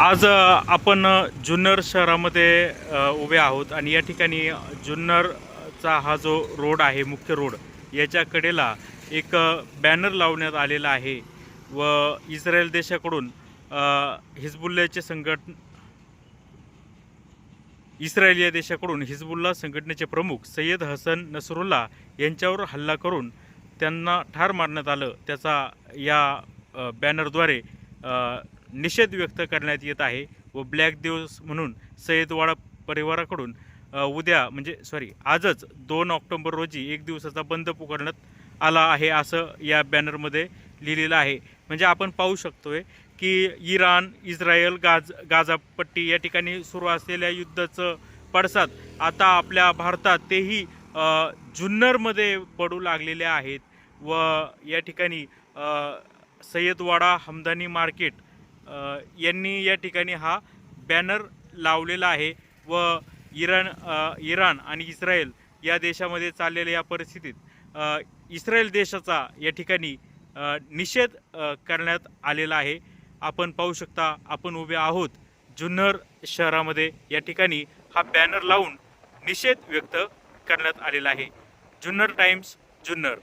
आज आपण जुन्नर शहरामध्ये उभे आहोत आणि या ठिकाणी जुन्नरचा हा जो रोड आहे मुख्य रोड याच्या कडेला एक बॅनर लावण्यात आलेला आहे व इस्रायल देशाकडून हिजबुल्लाचे संघट इस्रायल या देशाकडून हिजबुल्ला संघटनेचे प्रमुख सय्यद हसन नसरुल्ला यांच्यावर हल्ला करून त्यांना ठार मारण्यात आलं. त्याचा या बॅनरद्वारे निषेध व्यक्त करण्यात येत आहे व ब्लॅक दिवस म्हणून सय्यदवाडा परिवाराकडून उद्या म्हणजे सॉरी आजच दोन ऑक्टोबर रोजी एक दिवसाचा बंद पुकारण्यात आला आहे असं या बॅनरमध्ये लिहिलेलं आहे. म्हणजे आपण पाहू शकतोय की इराण इस्रायल गाज गाझापट्टी या ठिकाणी सुरू असलेल्या युद्धाचं पडसाद आता आपल्या भारतात तेही जुन्नरमध्ये पडू लागलेले आहेत व या ठिकाणी सय्यदवाडा हमदानी मार्केट यांनी या ठिकाणी हा बॅनर लावलेला आहे व इराण इराण आणि इस्रायल या देशामध्ये चाललेल्या या परिस्थितीत इस्रायल देशाचा या ठिकाणी निषेध करण्यात आलेला आहे. आपण पाहू शकता आपण उभे आहोत जुन्नर शहरामध्ये या ठिकाणी हा बॅनर लावून निषेध व्यक्त करण्यात आलेला आहे. जुन्नर टाइम्स जुन्नर.